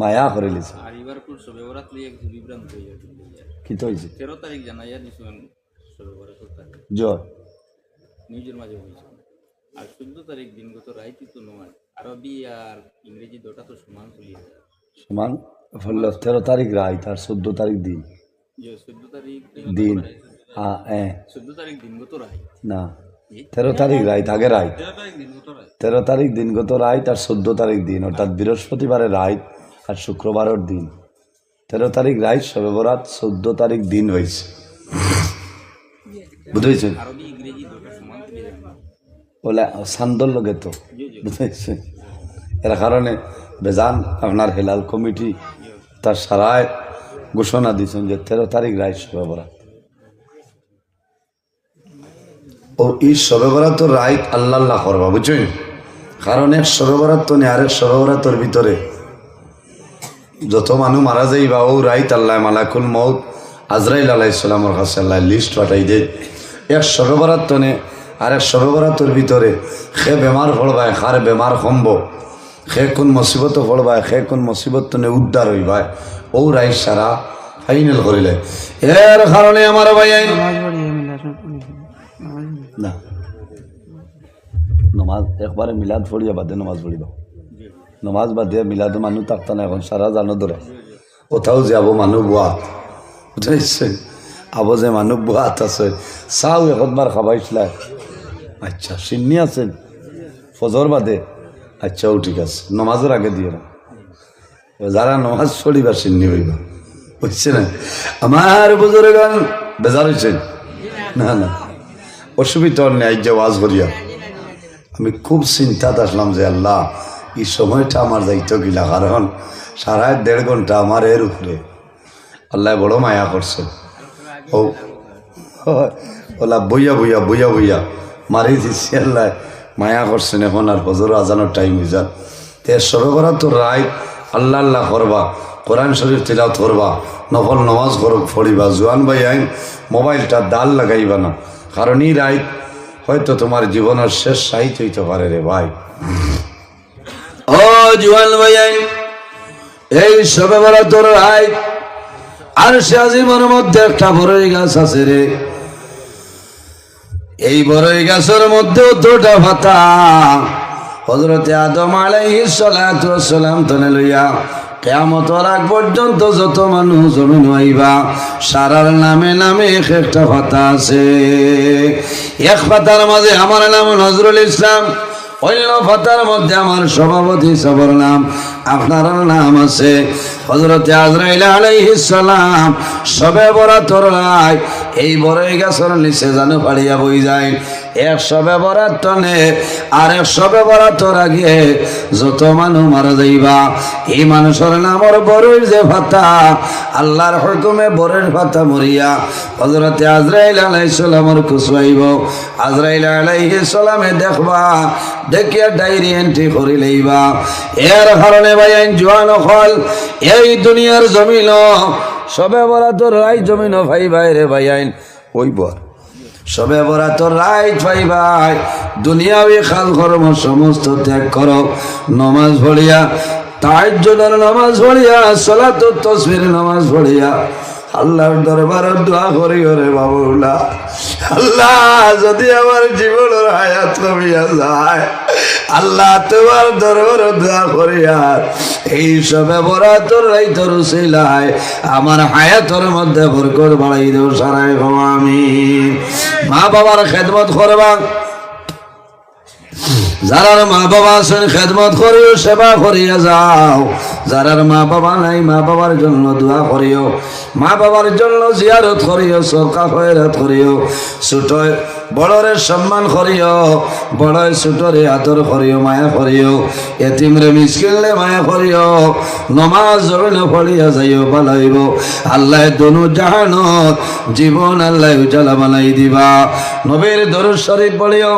মায়া করে লিছে। আর এবার পুর সবে বরাত লিয়ে বিভ্রান্ত হয়ে গেছে কি তো হয়েছে তেরো তারিখ জানাইয়া দিছেন সবে তারিখ জয়। নিউজের মাঝে হয়েছে। আর চোদ্দ তারিখ দিনগত রাইতি তো নয়। আরবি আর ইংরেজি দুটা তো সমান চলিয়ে সমান? হল তেরো তারিখ রায় তার চোদ্দ তারিখ দিন। চোদ্দ তারিখ দিন। হ্যাঁ হ্যাঁ চোদ্দ তারিখ দিনগত রায়। না। তেরো তারিখ রায় আগে রায়। তেরো তারিখ দিনগত রায়। তেরো তারিখ দিনগত রায় আর চোদ্দ তারিখ দিন। অর্থাৎ বৃহস্পতিবারের রায় আর শুক্রবারের দিন। তেরো তারিখ রায় সবে বরাত চোদ্দ তারিখ দিন হয়েছে। বুঝেছেন বলে, সান্দর লগে তো বুঝেছেন এর কারণে বেজান আপনার হেলাল কমিটি তার সারায় ঘোষণা দিয়েছেন যে তেরো তারিখ রায় সবে বরাত। ও এই সবে বরাতর রায় আল্লাহ করবা, বুঝছেন? কারণ এক সবে বরাত তো নেই সবে বরাতর ভিতরে যত মানুষ মারা যাইবা ও রাইত আল্লাহ মালাকুল মৌত আজরাইল আলাইসালামর কাছে আল্লাহ লিস্ট পাঠাই দে এক সবে বরাত তো নে আর এক সবে বরাতর ভিতরে সে বেমার ফলবায় খার বেমার কমব সে কোন মুসিবত ফলবায় সে কোন মুসিবত তো নে উদ্ধার হইবায়। ও রাই সারা ফাইনাল করিলে। এর কারণে আমার ভাই না। নমাজ একবারে মিলাদ পড়িয়া বাদে নমাজ পড়িবা। নমাজ বাদে মিলাদ মানুষ থাকতো না এখন সারা জানো ধরে কোথাও যাব মানুহ বুয়া বুঝাইছে আবো যে মানুহ বুয়াত আছে। চাও এখনবার খাবাইছিলা আচ্ছা সিন্নি আছেন ফজর বাদে। আচ্ছা ও ঠিক আছে। নমাজের আগে দিয়ে না। যারা নমাজ পড়িবা সিন্নি হইবা। বুঝছে না আমার বুজুরগান বেজার হয়েছে না না। অসুবিধা নেই যে ওয়াজ করিয়া। আমি খুব চিন্তাত আসলাম যে আল্লাহ এই সময়টা আমার দায়িত্ব গিলা কারণ সারা দেড় ঘণ্টা আমার এর উপরে। আল্লাহ বড় মায়া করছে। ও, ওলা বইয়া বইয়া বইয়া বইয়া মারি দিচ্ছি আল্লাহ। মায়া করছেন এখন আর হজর আজানোর টাইম হয়ে যান তে সবে করা তো রায়। আল্লাহ আল্লাহ করবা। কোরআন শরীফ তিলাত করবা। নফল নমাজ পড়িবা। জোয়ান ভাই আইন, মোবাইলটা দাল লাগাইবা না। কারণ এই রায় হয়তো তোমার জীবনের শেষ সাহিত্য হইতে পারে রে ভাই। ও জোয়ান ভাই আইন এই সবে বেলা তোর রায় আর সে জীবনের মধ্যে একটা বড়ই গাছ আছে রে। এই বড়ই গাছের মধ্যেও দুটা ভাতা হজরতে আদম আলাইহিস সালাতু সালাম তনে লইয়া কেয়ামতর আগ পর্যন্ত যত মানুষ জমিন আইবা, সারার নামে নামে এক একটা পাতা আছে। এক পাতার মাঝে আমার নাম নজরুল ইসলাম অন্য পাতার মধ্যে আমার সভাপতি সবর নাম, আপনার নাম আছে হজরত আজরাইল আলাইহিসালাম সবে বরাতর এই বড় গাছের নিচে জানো পাড়িয়া বই যায়। এক সবে বরাত টনে আর এক সবে বরাতর আগে যত মানুষ মারা যাইবা, এই মানুষের নামর বড়ই যে ভাতা, আল্লাহর হুকুমে বরের ভাতা মরিয়া। হজরতে আজরাইল আলাইহিস সালামর কুসুয়াইব আজরাইল আলাইহিস সালামে দেখবা, দেখিয়া ডায়েরি এন্ট্রি করি লইবা। এর কারণে ভাই আইন জোয়ান হল, এই দুনিয়ার জমিন সবে তোর রাই জমিন ভাই ভাই রে ভাই আইন, ওই বর। সবে বরা তো রাই ভাই ভাই দুনিয়াবি খাল কর্ম সমস্ত ত্যাগ কর। নমাজ ভরিয়া তাই জন্য নামাজ ভরিয়া সলাত তসবির নামাজ ভরিয়া আল্লাহর দরবারে দোয়া করি ওরে বাবুলা আল্লাহ, যদি আমার জীবনের হায়াত কমিয়া যায়, আল্লাহ তোমার দরবারে দোয়া করি আর এই সবে বরা তোর রাই তোর সিলাই আমার হায়াতর মধ্যে বরকত বাড়াই দেও সারাই গো আমি মা বাবার খেদমত করবা। যারার মা বাবা আছেন, খেদমত করিও, সেবা করিয়া যাও। যারার মা বাবা নাই, মা বাবার জন্য দোয়া করিও। মা বাবার জন্য জিয়ারত করিও সরকার খয়রাত করিও। ছোট বড়রে সম্মান করিও বড় ছোটরে আদর করিও, মায়া করিও। এতিমরে মিসকিনলে মায়া করিও। নমাজ জমিন পড়িয়া যাইও বালাইব আল্লাহ দনু জাহানত, জীবন আল্লাহ উজালা বানাই দিবা। নবীর দরুদ শরীফ পড়িও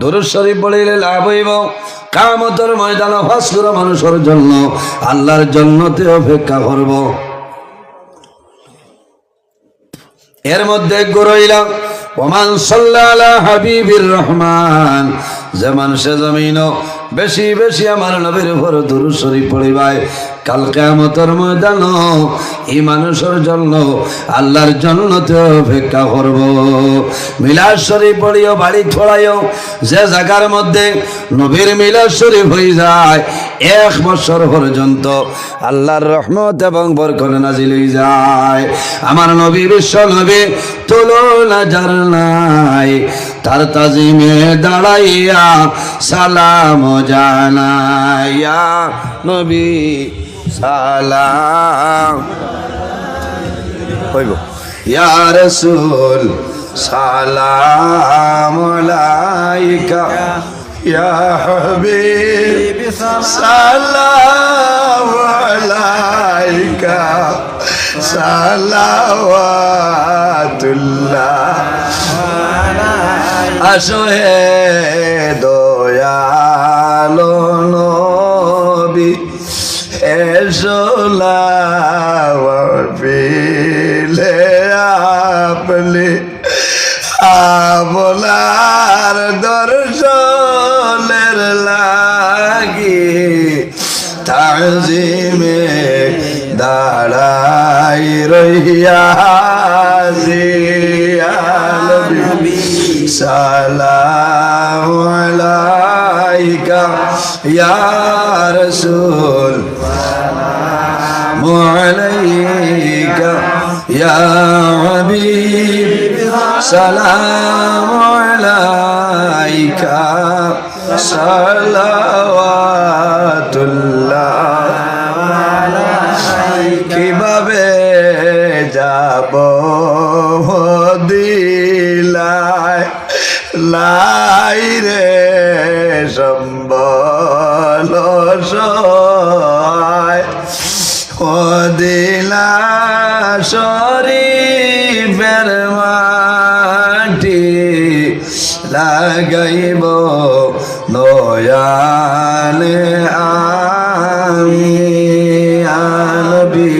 দরুদ শরীফ লাভ হইব। কামতর ময়দান ফাঁসুর মানুষের জন্য আল্লাহর জন্যতে অপেক্ষা করব। এর মধ্যে গরইলাম ওমান সাল্লাহ হাবিবির রহমান যে মানুষে জমিন বেশি বেশি আমার নবীর উপর দুরু শরীফ পড়িবাই কাল কেমতর ময়দান এই মানুষের জন্য আল্লাহর জন্য অপেক্ষা করব। মিলাদ শরীফ পড়িও, বাড়ি ছড়াইও, যে জায়গার মধ্যে নবীর মিলাদ শরীফ হয়ে যায়, এক বছর পর্যন্ত আল্লাহর রহমত এবং বরকত নাজিল হয়ে যায়। আমার নবী বিশ্ব নবী তুলনা যার নাই তার তাজিমে দাঁড়াইয়া সালাম জানাইয়া নবী সালাম। হইব। ইয়া রাসূল, সালাম আলাইকা। ইয়া হাবিব, সালাম আলাইকা। সালাওয়াতুল্লাহ আসো হে দয়ালো নবী এসো লাওয়াবিলে আপনি। আমলার দর্শনের লাগি তাজিমে দাঁড়াই রইয়া সালাম আলাইকা ইয়া রাসূল আলাইকা ইয়া হাবিব সালাম আলাইকা সালাওয়াতুল্লাহ কীভাবে যাব লাই রে সম্বল দিলা শরীফের মাটি লাগাইব নয়ানে আমি। আনবি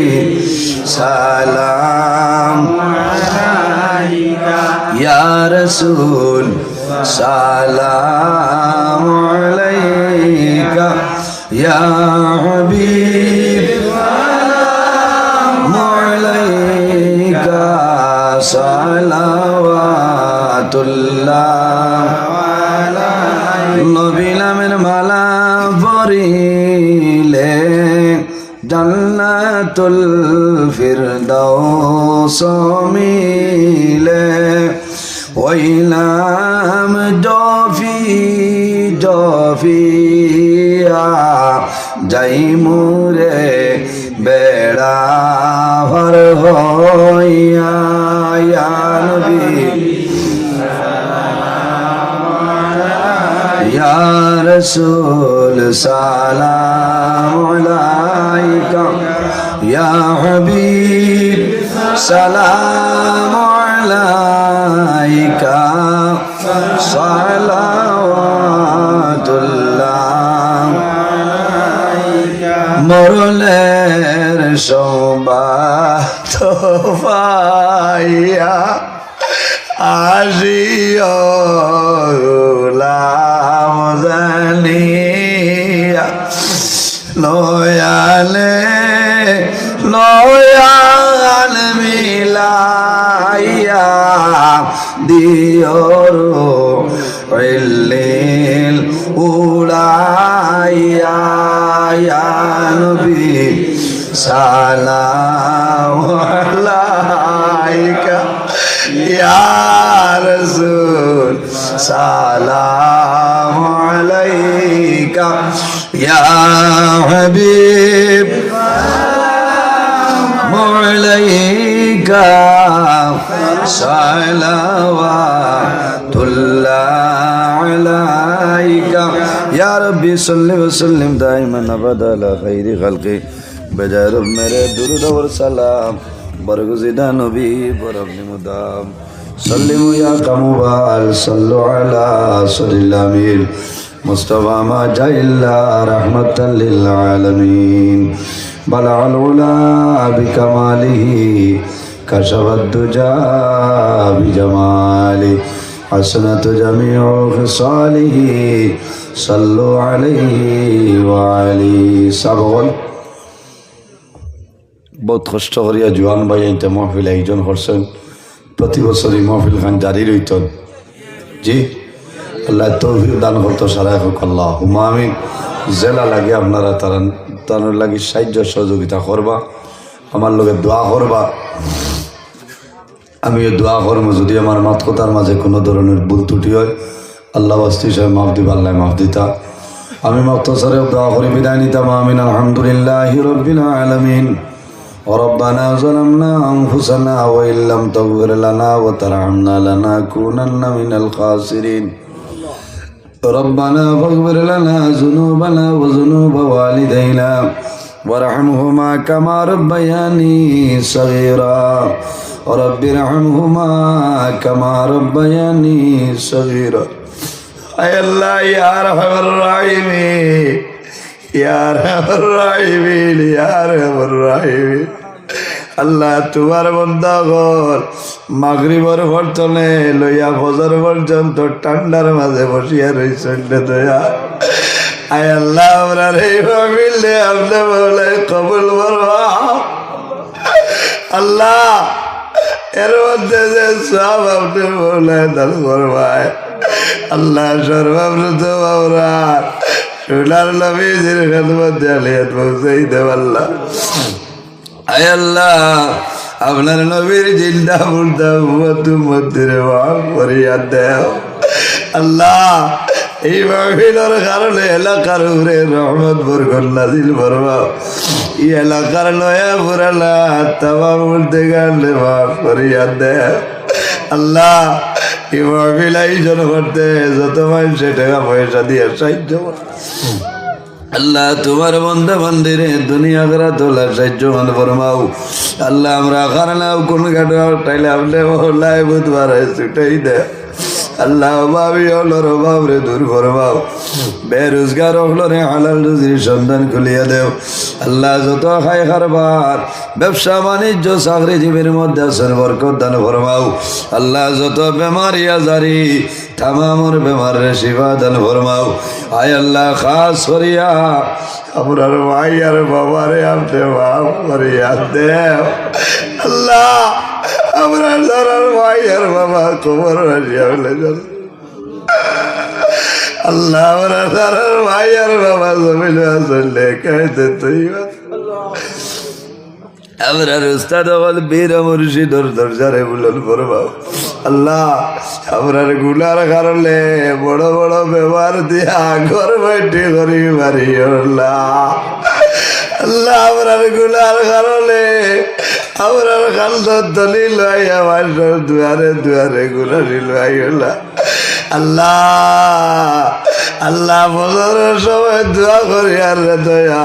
সালাম। ইয়া রসুল সালাম আলাইকা ইয়া হাবিব সালাম আলাইকা সালাওয়াতুল্লাহ নবী নামের মালা পরিলে জান্নাতুল ফিরদাউস মিলে ওই নাম জফি জফিয়া যাই মুরে বেড়া ভর হইয়া ইয়া ইয়া রাসূল সালাম আলাইকা ইয়া হাবিব সালাম আলাইকা সালাওয়াতুল্লাহ। মরলের সৌবাত পাইয়া আসিও লাম জানিয়া মিলাইয়া দিওর ইল্লিল উলাইয়া ইয়া নবী সালাম আলাইকা ইয়া রাসূল সালাম আলাইকা ইয়া হাবিব সালাওয়াতুল্লাহ আলাইকা। ইয়া রাব্বি সাল্লি ওয়া সাল্লিম দাইমান আবাদা আলা খাইরি খালকি। বেজায় রব মেরে দুরুদ ওয়া সালাম। বরগুজিদা নবী বরবনি মুদাম সাল্লিমু ইয়া কামুবাল, সাল্লু আলা সাল্লিল আমিন মুস্তাফা মা জাইল্লা রাহমাতাল লিল كشف الدجى بجماله حسنة جميع خصاله صلوا عليه وعليه সাবগল বহুত কষ্ট করিয়া জোয়ান ভাই এইটা মহফিল আয়োজন করছেন প্রতি বছরই মহফিল খান জারি রইতন জি আল্লাহ তৌফিক দান করতো সারাই হোক আল্লাহ হুমা আমি জেলা লাগে আপনারা তারা তার লাগি সাহায্য সহযোগিতা করবা আমার লগে দোয়া করবা আমিও দোয়া করবো যদি আমার মাত কথার মাঝে কোনো ধরনের ভুল ত্রুটি হয় আল্লাহ বাস্তি সাহেব মাফ দিবা আল্লাহ মাফ দিতা আমি মক্তসরে দোয়া করি বিদায় নিতাম আমিন আলহামদুলিল্লাহ রবিল আলমিন وربنا ظلمنا أنفسنا وإن لم تغفر لنا وترحمنا لنكونن من الخاسرين ربنا فاغفر لنا ذنوبنا وذنوب والدينا وارحمهما كما ربياني صغيرا رب ارحمهما كما ربياني صغيرا اي الله يا ارحم الراحمين يا ارحم الراحمين يا ارحم الراحمين আল্লাহ তোমার বন্ধাগর মাগরিবর বর্তনে লইয়া ফজর পর্যন্ত ঠান্ডার মাঝে বসিয়া রইছেন রে দয়া আয় আল্লাহ আমরা এই মিললে আপনি বলে কবুল করবা আল্লাহ, এর মধ্যে যে সব আপনি বলে দান করবায় আল্লাহ সর্বপ্রত আমরা সোনার নবীজির খেদমত আলিয়াত পৌঁছাই দেব আল্লাহ। আয় আল্লাহ, আপনার নবীর জিন্দা মুর্দা মধ্যে করিয়া দেও। আল্লাহ এই মাহফিলের কারণে এলাকার উপরে রহমত বরকত নাজিল ফরমাও এই এলাকার নয়া পুরালা তামাম মধ্যে গানলে মাফ করিয়া দেও আল্লাহ এই মাহফিল আয়োজন করতে যত মানুষে টাকা পয়সা দিয়ে সাহায্য আল্লাহ, তোমার বন্ধ মন্দিরে দুনিয়া করা তোলা সাহায্য মন ফরমাও। আল্লাহ, আমরা খারানাও কোন কাটাও তাইলে আপনি মহল্লায় বুধবার ছুটাই দে আল্লাহ অভাবী হলোর অভাব রে দূর ফরমাও বেরোজগার হলো রে হালাল রুজির সন্ধান খুলিয়া দেও। আল্লাহ যত খাই খারবার ব্যবসা বাণিজ্য, চাকরিজীবীর মধ্যে আছেন বরকত দান ফরমাও। আল্লাহ যত বেমারি আজারি, তামামর বেমারে শিবা দান ফরমাও। আয় আল্লাহ, খাস করিয়া আমরার ভাই আর বাবারে আপনি মাফ করিয়া দেও। আল্লাহ আমরা যারার ভাই আর বাবা যান আল্লাহ, আমরা যারার ভাই আর বাবা জমিল আসলে কাইতে তুই আমরার উস্তাদ হল বীর মুর্শিদর দরজারে বুলন করবাও আল্লাহ আমরারগুলার কারণে বড় বড় ব্যবহার দিয়া ঘর বাইটে করি মারি আল্লাহ। আল্লাহ আমরারগুলার কারণে আমরার কান্দ দলিল লইয়া মাসর দুয়ারে দুয়ারে গুলারি লইলা আল্লাহ। আল্লাহ বছরের সময় দোয়া করি আর দয়া।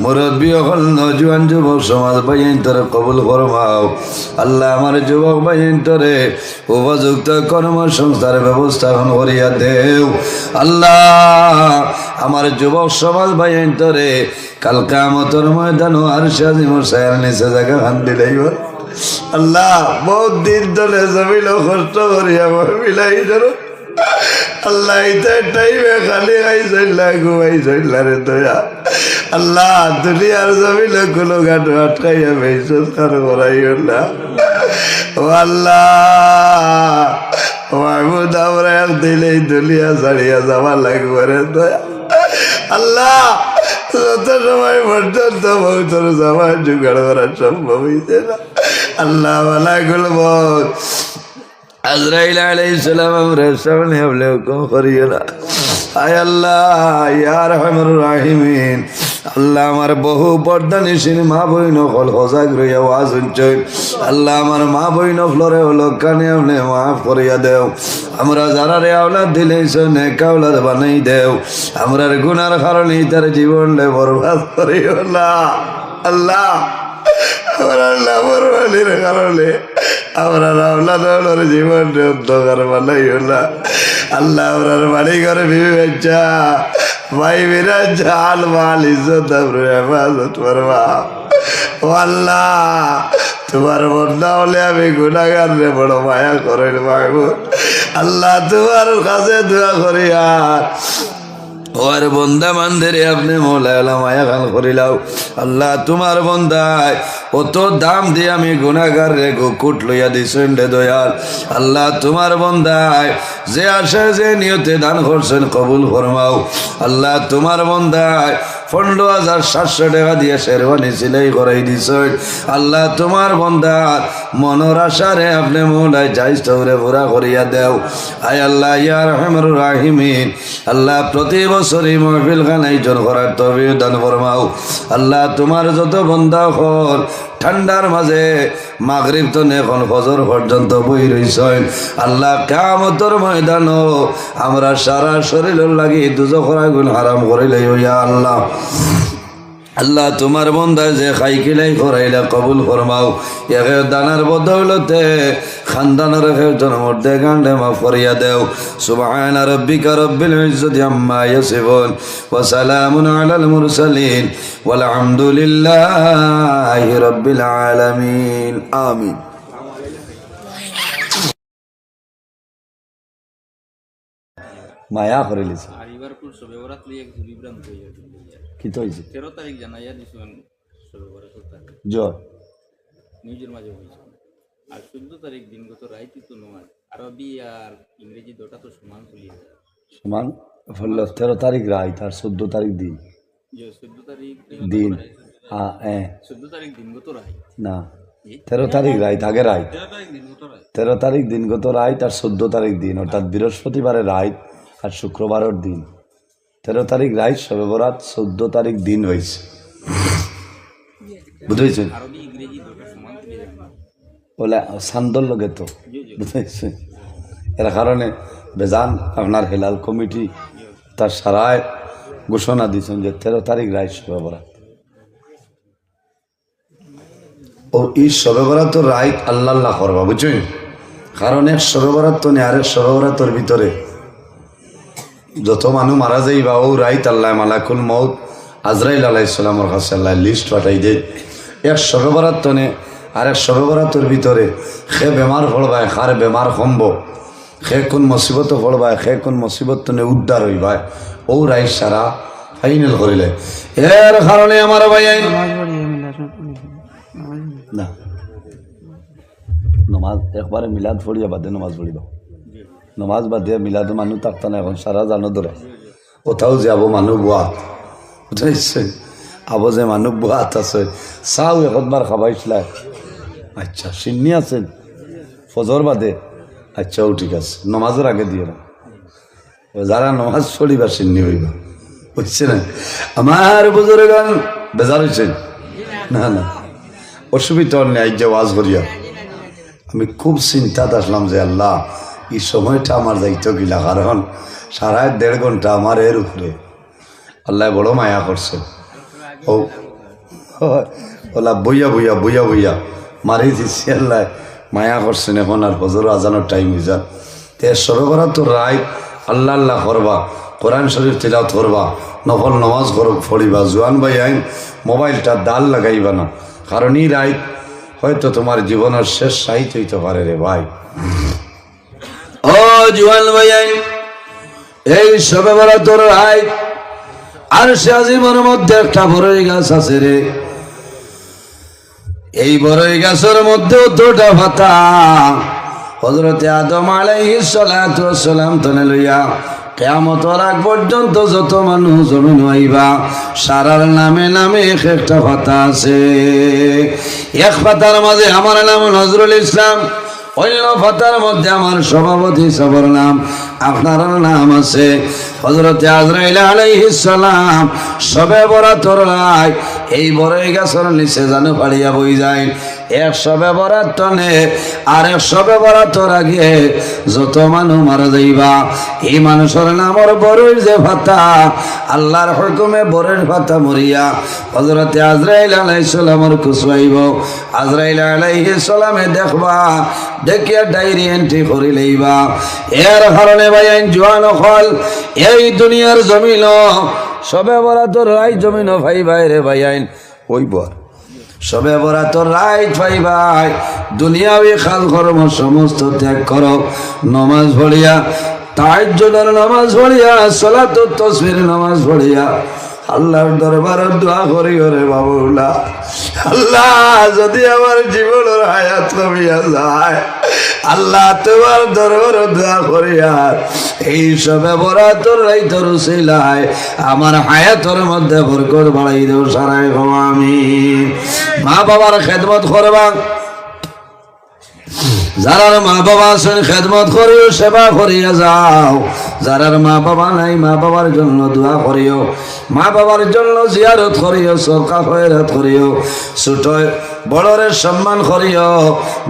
মুরব্বী হল নজওয়ান যুবক সমাজ বাইন তরে কবুল ফরমাও। আল্লাহ আমার যুবক বাইন তরে উপযুক্ত কর্মসংস্থার ব্যবস্থাপন করিয়া দেও। আল্লাহ আমার যুবক সমাজ বাইন তরে কাল কামতর ময়দান আর সাজিমর সায়ার নিচে জায়গা খান দিলেই আল্লাহ বহুত দিন ধরে জমিল কষ্ট করিয়া মহিলাই ধরো। আল্লাহ এটা টাইমে খালি আই চললা ঘুমাই চললা রে দয়া। আল্লাহ, দুনিয়ার জমিল কোনো গাট আটকাইয়া বেসত কারও করাই না। ও আল্লাহ মাহমুদ, আমরা এক দিলেই দুলিয়া ছাড়িয়া দয়া। আল্লাহ, যত সময় পর্যন্ত বহুতর সময় জোগাড় করা সম্ভব না। আল্লাহ বালা গুলব আজরাইল আলাইহিস সালাম, আমরা সামনে হুকুম করিও না। আয় আল্লাহ, ইয়া রহমান। আল্লাহ আমার বহু পর্দা নিশিন, মা বই নকল সজাগ রইয়া ওয়াজ আল্লাহ আমার মা বই নকলরে হলো কানে আপনি মাফ করিয়া দেও। আমরা যারা রে আওলাদ দিলেছ নেক আওলাদ বানাই দেও। আমরার গুনার কারণে তার জীবনটা বরবাদ করিও না। আল্লাহ, আমরা লাভরবানির কারণে আমরা রামলাদর জীবন অন্ধকার বানাইও না আল্লাহ আমরার বাড়ি ঘরে বিবি বাচ্চা। ভাই মেরা মাল, ইজ্জত আবরু হেফাজত করবা। ও আল্লাহ, তোমার বন্ধা হলে আমি গুণাগার রে, বড় মায়া করেন মাহবুব আল্লাহ তোমার কাছে দোয়া করি ওর বন্দা মান্ধেরে আপনি মোলায়লা মায়া করিলাও। আল্লাহ তোমার বন্দায় অত দাম দিয়ে আমি গুণাগার রে গুকুট লইয়া দিছেন দয়াল। আল্লাহ তোমার বন্দায় যে আসে যে নিয়তে দান করছেন কবুল ফরমাও। আল্লাহ তোমার বন্দায় পনেরো হাজার সাতশো টাকা দিয়ে শেরওয়ানি সিলাই করাই দিস আল্লাহ তোমার বন্ধা মনোর আশারে আপনি মৌলাই যাই তোরে পুরা করিয়া দেও। আয় আল্লাহ ইয়ার হেমর রাহিমিন। আল্লাহ প্রতি বছরই মহফিল খান আয়োজন করার তবে দান ফরমাও। আল্লাহ তোমার যত বন্ধা হল ঠান্ডার মাঝে মাগরিব তো এখন ফজর পর্যন্ত বই রইছেন। আল্লাহ কামতর ময়দান আমরা সারা শরীর লাগি দুজখর গুণ হারাম করিলে ইয়া আল্লাহ। আল্লাহ তোমার বন্ধা যে খাই কিলাই করাইলা কবুল ফরমাও। একে দানার বদৌলতে খানদানের জন্মর দে গান্ডে মা ফরিয়া দেও। সুবহান রব্বিকা রব্বিল ইজ্জতি আম্মা ইয়াসিফুন ওয়া সালামুন আলাল মুরসালিন ওয়াল হামদুলিল্লাহি রাব্বিল আলামিন। আমিন। মায়া করে লিছে। আর এবার পুর সবে বরাত লিয়ে বিভ্রান্ত হয়ে গেছে তো হয়েছে? তেরো তারিখ জানাইয়া দিছেন সবে বরাত জ্বর? নিউজের মাঝে হয়েছে আর চোদ্দ তারিখ দিনগত রাইতি তো নয় আরবি আর ইংরেজি দুটা তো সমান চলিয়ে সমান? ফল তেরো তারিখ রায় তার চোদ্দ তারিখ দিন। চোদ্দ তারিখ দিন। হ্যাঁ চোদ্দ তারিখ দিনগত রায় না। তেরো তারিখ রায় আগে রায় তেরো তারিখ দিনগত রায় তার চোদ্দ তারিখ দিন অর্থাৎ বৃহস্পতিবারের রায় আর শুক্রবারের দিন। তেরো তারিখ রায় সবে বরাত, চোদ্দ তারিখ দিন হয়েছে। বুঝেছেন? বলে সান্দর লগে তো বুঝেছে এর কারণে বেজান আপনার হেলাল কমিটি তার সারায় ঘোষণা দিয়েছেন যে তেরো তারিখ রায় সবে বরাত। ও এই সবে বরাত আল্লাহ আল্লাহ করবা, বুঝছেন? কারণ এক সবে তো নেই আরেক সবে বরাতর ভিতরে যত মানুষ মারা যাইবা ও রাইত আল্লাহ মালাকুল মৌত আজরাইল আলাহ ইসলামর কাছে আল্লাহ লিস্ট পাঠাই দে এক সবে বরাত তো নে আর এক সবে বরাতর ভিতরে সে বেমার ফলবায় খার বেমার কমব সে কোন মুসিবত ফলবায় সে কোন মুসিবত তো নে উদ্ধার হইবায় ও রাই সারা ফাইনাল করিলে এর কারণে আমার ভাই নমাজ একবারে মিলাদ পড়িয়া বাদে নমাজ পড়িবা নমাজ বাদে মিলাদ মানুষ থাকতো না এখন সারা জানো ধরে কোথাও যাব মানুহ বোয়াত বুঝাইছে আবো যে মানুহ বোয়াত আছে। চাও একবার খাবাইছিলাই আচ্ছা সিন্নি আছেন ফজর বাদে। আচ্ছা ও ঠিক আছে। নমাজের আগে দিয়ে না। যারা নমাজ পড়িবা সিন্নি হইবা। বুঝছে না আমার বুজুরগান বেজার হয়েছেন না না। অসুবিধা নেই যে ওয়াজ করিয়া আমি খুব চিন্তাত আসলাম যে আল্লাহ এই সময়টা আমার দায়িত্ব গিলা, কারণ সারা দেড় ঘণ্টা আমার এর উপরে। আল্লাহ বড় মায়া করছে। ও ওলা বইয়া বইয়া বইয়া বইয়া। মারি দিচ্ছি আল্লাহ, মায়া করছেন এখন আর হজর আজানোর টাইম হয়ে যান তে সরবরাহ তো রায়, আল্লাহ আল্লাহ করবা। কোরআন শরীফ তিলাত করবা। নফল নমাজ করব ফড়িবা জোয়ান ভাই আইন, মোবাইলটা দাল লাগাইবা না। কারণ এই রায় হয়তো তোমার জীবনের শেষ সাহিত্য হইতে পারে রে ভাই। জুয়ান ভাই আইন এই সবে তোর আর সে আজীবনের মধ্যে একটা বড়ই গাছ আছে রে। এই বড়ই গাছের দুটা ভাতা হজরতে আদম আলাইহিস সালাতু সালাম তনে লইয়া আগ পর্যন্ত যত মানুষ জমিন আইবা, সারার নামে নামে এক একটা ভাতা আছে। এক পাতার মাঝে আমার নাম নজরুল ইসলাম অন্য পাতার মধ্যে আমার সভাপতি সবর নাম, আপনার নাম আছে। হজরতে আজরাইল আলাইহিস সালাম, সবে বড় রায় এই বড়ই গাছের নিচে জানো পাড়িয়া বই যায়। এক সবে বরাত টনে আর এক সবে বরাতর আগে যত মানুষ মারা যাইবা, এই মানুষের নামর বড়ই যে ভাতা, আল্লাহর হুকুমে বড়ের ভাতা মরিয়া। হজরতে আজরাইল আলাইহিস সালামর কুসবাইব আজরাইল আলাইহিস সালামে দেখবা দেখিয়া ডায়েরি এন্ট্রি করি লইবা। এর কারণে ভাই আইন জোয়ান হল, এই দুনিয়ার জমিন সবে বরা তোর রাই জমিন ভাই ভাই রে ভাই আইন, ওই বর। সবে বরা তো রাইট ভাই। ভাই দুনিয়াবি খাল কর্ম সমস্ত ত্যাগ কর। নমাজ ভরিয়া তাই নামাজ ভরিয়া সলাত তসবির নামাজ ভরিয়া আল্লাহর দরবারে দোয়া করি ওরে বাবুলা আল্লাহ, যদি আমার জীবনের হায়াত কমিয়া যায় আল্লাহ তোমার দরবার দোয়া করি আর। এই সবে বরা তোর রাই তোর সিলাই আমার হায়াতর মধ্যে বরকত বাড়াই দেও সারাই গো আমি মা বাবার খেদমত করবা। যারার মা বাবা আছেন, খেদমত করিও, সেবা করিয়া যাও। যারার মা বাবা নাই মা বাবার জন্য দোয়া করিও। মা বাবার জন্য জিয়ারত করিও সরকা খয়রাত করিও। ছোট বড়রে সম্মান করিও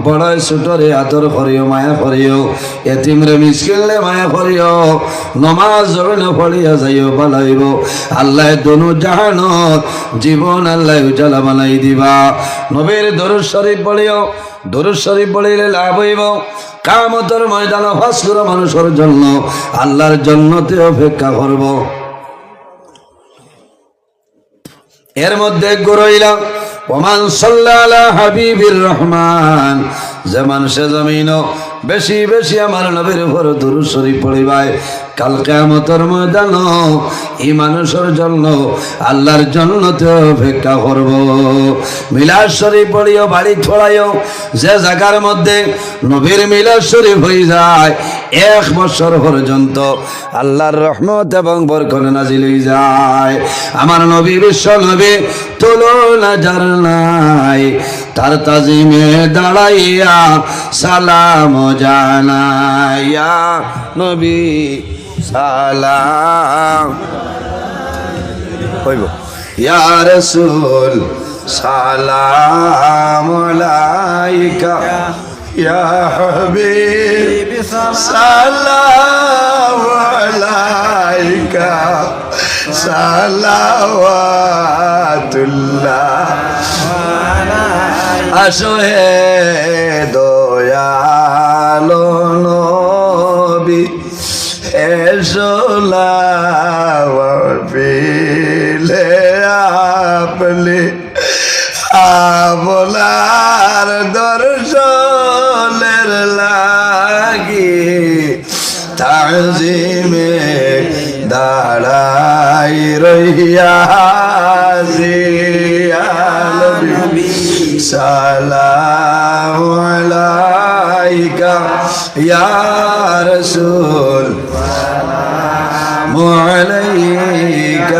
বড় ছোটরে আদর করিও, মায়া করিও। এতিমরে মিসকিনলে মায়া করিও, নমাজ জমিন পড়িয়া যাইও পালাইব আল্লাহ দনু জাহানত, জীবন আল্লাহ উজালা বানাই দিবা। নবীর দরুদ শরীফ পড়িও দরুদ শরীফ পড়িলে লাভ হইব। কামতর ময়দান হসগুর মানুষের জন্য আল্লাহর জন্যতে অপেক্ষা করব। এর মধ্যে গরইলাম ওমান সাল্লাহ হাবিবির রহমান। যে মানুষে জমিন বেশি বেশি আমার নবীর উপর দরুদ শরীফ পড়িবায় কাল কেমতর ময়দান এই মানুষের জন্য আল্লাহর জন্যতে অপেক্ষা করব। মিলাদ শরীফ পড়িও, বাড়ি ছড়াইও, যে জায়গার মধ্যে নবীর মিলাদ শরীফ হয়ে যায়, এক বছর পর্যন্ত আল্লাহর রহমত এবং বরকত নাজিল হয়ে যায়। আমার নবী বিশ্ব নবী তুলনা যার নাই, তার তাজিমে দাঁড়াইয়া সালাম জানাইয়া নবী সালাম। হইব। ইয়া রাসূল সালাম আলাইকা। ইয়া হাবিব সালাম আলাইকা। সালাওয়াতুল্লাহ। আসো হে দয়ালো। এসো লাভিলে আপনি আমলার দর্শনের লাগি তাজিমে দাঁড়াই রহিয়া সালাম আলাইকা ইয়া রাসূল। عليك